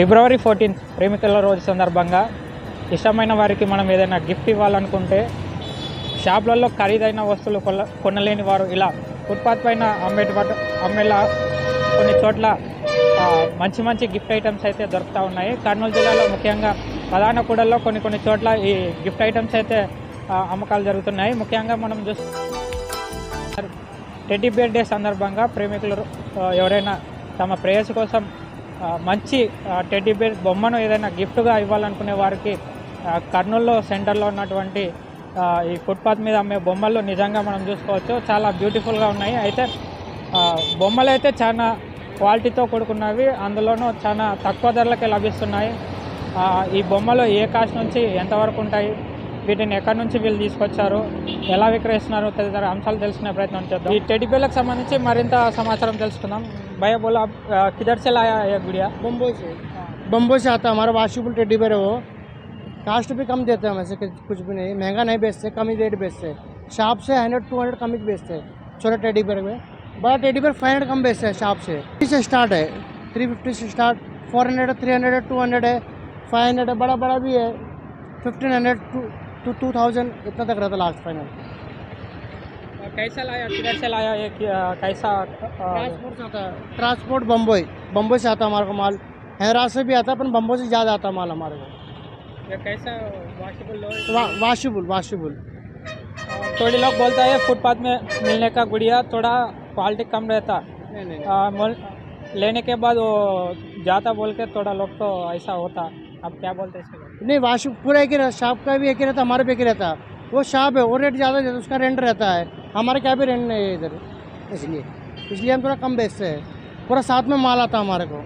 ఫిబ్రవరి fourteen ప్రేమికుల రోజు సందర్భంగా ఇష్టమైన వారికి మనం ఏదైనా గిఫ్ట్ ఇవ్వాలనుకుంటే షాపులలో ఖరీదైన వస్తువులు కొల్ల కొనలేని వారు ఇలా ఫుట్పాత్ పైన అమ్మేటువంటి అమ్మేలా కొన్ని చోట్ల మంచి మంచి గిఫ్ట్ ఐటమ్స్ అయితే దొరుకుతూ ఉన్నాయి. కర్నూలు జిల్లాలో ముఖ్యంగా ప్రధాన కూడల్లో కొన్ని కొన్ని చోట్ల ఈ గిఫ్ట్ ఐటమ్స్ అయితే అమ్మకాలు జరుగుతున్నాయి. ముఖ్యంగా మనం చూస్తే టెడ్డీ బేర్ డే సందర్భంగా ప్రేమికులు ఎవరైనా తమ ప్రేయస్ కోసం మంచి ఆ, టెడ్డీ బేర్ బొమ్మను ఏదైనా గిఫ్ట్గా ఇవ్వాలనుకునే వారికి కర్నూల్లో సెంటర్లో ఉన్నటువంటి ఈ ఫుట్పాత్ మీద అమ్మే బొమ్మలు నిజంగా మనం చూసుకోవచ్చు. చాలా బ్యూటిఫుల్గా ఉన్నాయి. అయితే బొమ్మలు అయితే చాలా క్వాలిటీతో కూడుకున్నవి. అందులోనూ చాలా తక్కువ ధరలకే లభిస్తున్నాయి. ఈ బొమ్మలు ఏ కాస్ట్ నుంచి ఎంతవరకు ఉంటాయి? వీటిని ఎక్కడి నుంచి వీళ్ళు తీసుకొచ్చారు? ఎలా విక్రయిస్తున్నారు? తదితర అంశాలు తెలుసుకునే ప్రయత్నం చేద్దాం. ఈ టెడ్డి సంబంధించి మరింత సమాచారం తెలుసుకుందాం. भैया बोला आप किधर से लाया है गुड़िया? बम्बई से। बम्बई से आता है हमारा वाशिपुल टेडी पर है वो। कास्ट भी कम देते हैं वैसे कुछ भी नहीं। महँगा नहीं बेचते कम ही रेट बेचते शाप से हंड्रेड टू हंड्रेड कम ही बेचते छोटे टेडी पर में। बड़ा टेडी पर फाइव हंड्रेड कम बेचते हैं शाप से। फिफ्टी से स्टार्ट है थ्री फिफ्टी से start. Four hundred three hundred है टू हंड्रेड है फाइव हंड्रेड है बड़ा बड़ा भी है। Fifteen hundred two two thousand इतना तक रहता लास्ट फाइनल कैसा लाया? किधर से लाया ये कैसा ट्रांसपोर्ट से आता है। ट्रांसपोर्ट बम्बई। बम्बई से आता हमारे को माल। हैदराबाद से भी आता है पर बम्बई से ज़्यादा आता माल हमारे को। कैसा वॉशेबल वाशुबुल वाशुबुल। थोड़ी लोग बोलता है फुटपाथ में मिलने का गुड़िया थोड़ा क्वालिटी कम रहता। नहीं नहीं आ, लेने के बाद वो जाता बोल के थोड़ा लोग तो ऐसा होता। अब क्या बोलते हैं नहीं वाशु पूरा एक ही रहता शॉप का भी एक ही रहता हमारे पे एक ही रहता। वो शॉप है वो रेट ज़्यादा देता उसका रेंट रहता है। हमारे क्या भी रेंट नहीं है इधर। इसलिए इसलिए हम थोड़ा कम बेचते हैं। पूरा साथ में माल आता हमारे को।